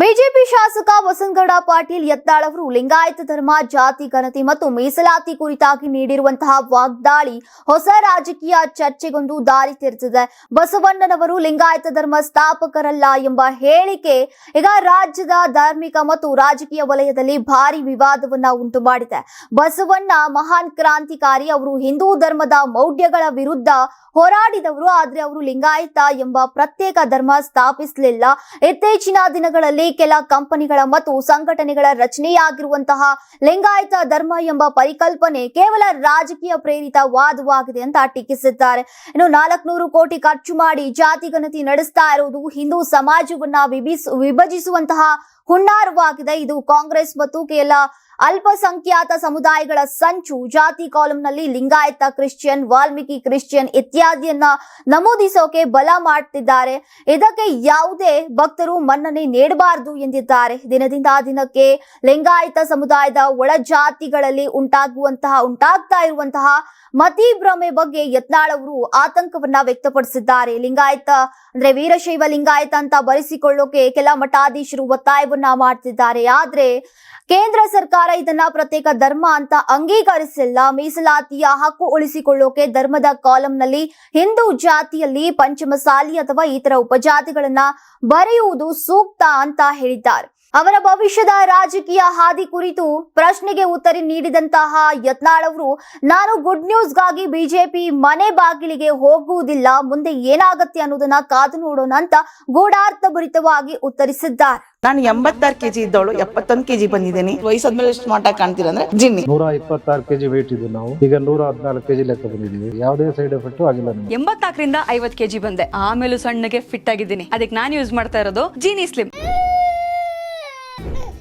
BJP ಶಾಸಕ ವಸಂತಗೌಡ ಪಾಟೀಲ್ ಯತ್ನಾಳ್ ಅವರು ಲಿಂಗಾಯತ ಧರ್ಮ, ಜಾತಿ ಘನತೆ ಮತ್ತು ಮೀಸಲಾತಿ ಕುರಿತಾಗಿ ನೀಡಿರುವಂತಹ ವಾಗ್ದಾಳಿ ಹೊಸ ರಾಜಕೀಯ ಚರ್ಚೆಗೊಂದು ದಾರಿ ತೆರೆದಿದೆ. ಬಸವಣ್ಣನವರು ಲಿಂಗಾಯತ ಧರ್ಮ ಸ್ಥಾಪಕರಲ್ಲ ಎಂಬ ಹೇಳಿಕೆ ಈಗ ರಾಜ್ಯದ ಧಾರ್ಮಿಕ ಮತ್ತು ರಾಜಕೀಯ ವಲಯದಲ್ಲಿ ಭಾರಿ ವಿವಾದವನ್ನ ಉಂಟು ಮಾಡಿದೆ. ಬಸವಣ್ಣ ಮಹಾನ್ ಕ್ರಾಂತಿಕಾರಿ, ಅವರು ಹಿಂದೂ ಧರ್ಮದ ಮೌಢ್ಯಗಳ ವಿರುದ್ಧ ಹೋರಾಡಿದವರು, ಆದ್ರೆ ಅವರು ಲಿಂಗಾಯತ ಎಂಬ ಪ್ರತ್ಯೇಕ ಧರ್ಮ ಸ್ಥಾಪಿಸಲಿಲ್ಲ. ಇತ್ತೀಚಿನ ದಿನಗಳಲ್ಲಿ ಕೆಲ ಕಂಪನಿಗಳ ಮತ್ತು ಸಂಘಟನೆಗಳ ರಚನೆಯಾಗಿರುವಂತಹ ಲಿಂಗಾಯತ ಧರ್ಮ ಎಂಬ ಪರಿಕಲ್ಪನೆ ಕೇವಲ ರಾಜಕೀಯ ಪ್ರೇರಿತ ವಾದವಾಗಿದೆ ಅಂತ ಟೀಕಿಸಿದ್ದಾರೆ. ಇನ್ನು ನಾಲ್ಕನೂರು ಕೋಟಿ ಖರ್ಚು ಮಾಡಿ ಜಾತಿ ಗಣತಿ ನಡೆಸ್ತಾ ಇರುವುದು ಹಿಂದೂ ಸಮಾಜವನ್ನ ವಿಭಿಸ್ ವಿಭಜಿಸುವಂತಹ ಹುನ್ನಾರವಾಗಿದೆ. ಇದು ಕಾಂಗ್ರೆಸ್ ಮತ್ತು ಕೆಲ ಅಲ್ಪಸಂಖ್ಯಾತ ಸಮುದಾಯಗಳ ಸಂಚು. ಜಾತಿ ಕಾಲಂನಲ್ಲಿ ಲಿಂಗಾಯತ ಕ್ರಿಶ್ಚಿಯನ್, ವಾಲ್ಮೀಕಿ ಕ್ರಿಶ್ಚಿಯನ್ ಇತ್ಯಾದಿಯನ್ನ ನಮೂದಿಸೋಕೆ ಬಲ ಮಾಡ್ತಿದ್ದಾರೆ. ಇದಕ್ಕೆ ಯಾವುದೇ ಭಕ್ತರು ಮನ್ನಣೆ ನೀಡಬಾರದು ಎಂದಿದ್ದಾರೆ. ದಿನದಿಂದ ದಿನಕ್ಕೆ ಲಿಂಗಾಯತ ಸಮುದಾಯದ ಒಳ ಜಾತಿಗಳಲ್ಲಿ ಉಂಟಾಗುವಂತಹ, ಉಂಟಾಗ್ತಾ ಇರುವಂತಹ ಮತಿ ಭ್ರಮೆ ಬಗ್ಗೆ ಯತ್ನಾಳ್ ಅವರು ಆತಂಕವನ್ನ ವ್ಯಕ್ತಪಡಿಸಿದ್ದಾರೆ. ಲಿಂಗಾಯತ ಅಂದ್ರೆ ವೀರಶೈವ ಲಿಂಗಾಯತ ಅಂತ ಬರೆಸಿಕೊಳ್ಳೋಕೆ ಕೆಲ ಮಠಾಧೀಶರು ಒತ್ತಾಯವನ್ನ ಮಾಡ್ತಿದ್ದಾರೆ. ಆದ್ರೆ ಕೇಂದ್ರ ಸರ್ಕಾರ ಇದನ್ನ ಪ್ರತ್ಯೇಕ ಧರ್ಮ ಅಂತ ಅಂಗೀಕರಿಸಿಲ್ಲ. ಮೀಸಲಾತಿಯ ಹಕ್ಕು ಉಳಿಸಿಕೊಳ್ಳೋಕೆ ಧರ್ಮದ ಕಾಲಂನಲ್ಲಿ ಹಿಂದೂ ಜಾತಿಯಲ್ಲಿ ಪಂಚಮಸಾಲಿ ಅಥವಾ ಇತರ ಉಪಜಾತಿಗಳನ್ನ ಬರೆಯುವುದು ಸೂಕ್ತ ಅಂತ ಹೇಳಿದ್ದಾರೆ. ಅವರ ಭವಿಷ್ಯದ ರಾಜಕೀಯ ಹಾದಿ ಕುರಿತು ಪ್ರಶ್ನೆಗೆ ಉತ್ತರ ನೀಡಿದಂತಹ ಯತ್ನಾಳ್ ಅವರು ನಾನು ಗುಡ್ ನ್ಯೂಸ್ಗಾಗಿ ಬಿಜೆಪಿ ಮನೆ ಬಾಗಿಲಿಗೆ ಹೋಗುವುದಿಲ್ಲ ಮುಂದೆ ಏನಾಗತ್ತೆ ಅನ್ನೋದನ್ನ ಕಾದು ನೋಡೋಣ ಅಂತ ಗೂಢಾರ್ಥಭರಿತವಾಗಿ ಉತ್ತರಿಸಿದ್ದಾರೆ. ನಾನು ಎಂಬತ್ತಾರು ಕೆಜಿ ಇದ್ದವಳು ಎಪ್ಪತ್ತೊಂದು ಕೆಜಿ ಬಂದಿದ್ದೀನಿ. ವಯಸ್ಸಾದ್ಮೇಲೆ ಎಷ್ಟು ಮಾಟ ಕಾಣ್ತೀರ ಅಂದ್ರೆ ಜಿನ್ನಿ. ನೂರ ಇಪ್ಪತ್ತಾರು ಕೆಜಿ ವೇಟ್ ಇದ್ದು ನಾವು. ಈಗ ನೂರ ಹದಿನಾಲ್ಕು ಕೆಜಿ ಲೆಕ್ಕ ಬಂದಿದ್ದೀವಿ. ಯಾವುದೇ ಸೈಡ್ ಎಫೆಕ್ಟ್ ಆಗಿಲ್ಲ ನಮಗೆ. ಎಂಬತ್ನಾಲ್ಕರಿಂದ ಐವತ್ ಕೆಜಿ ಬಂದೆ. ಆಮೇಲೂ ಸಣ್ಣಗೆ ಫಿಟ್ ಆಗಿದ್ದೀನಿ. ಅದಕ್ಕೆ ನಾನು ಯೂಸ್ ಮಾಡ್ತಾ ಇರೋದು ಜೀನಿ ಸ್ಲಿಮ್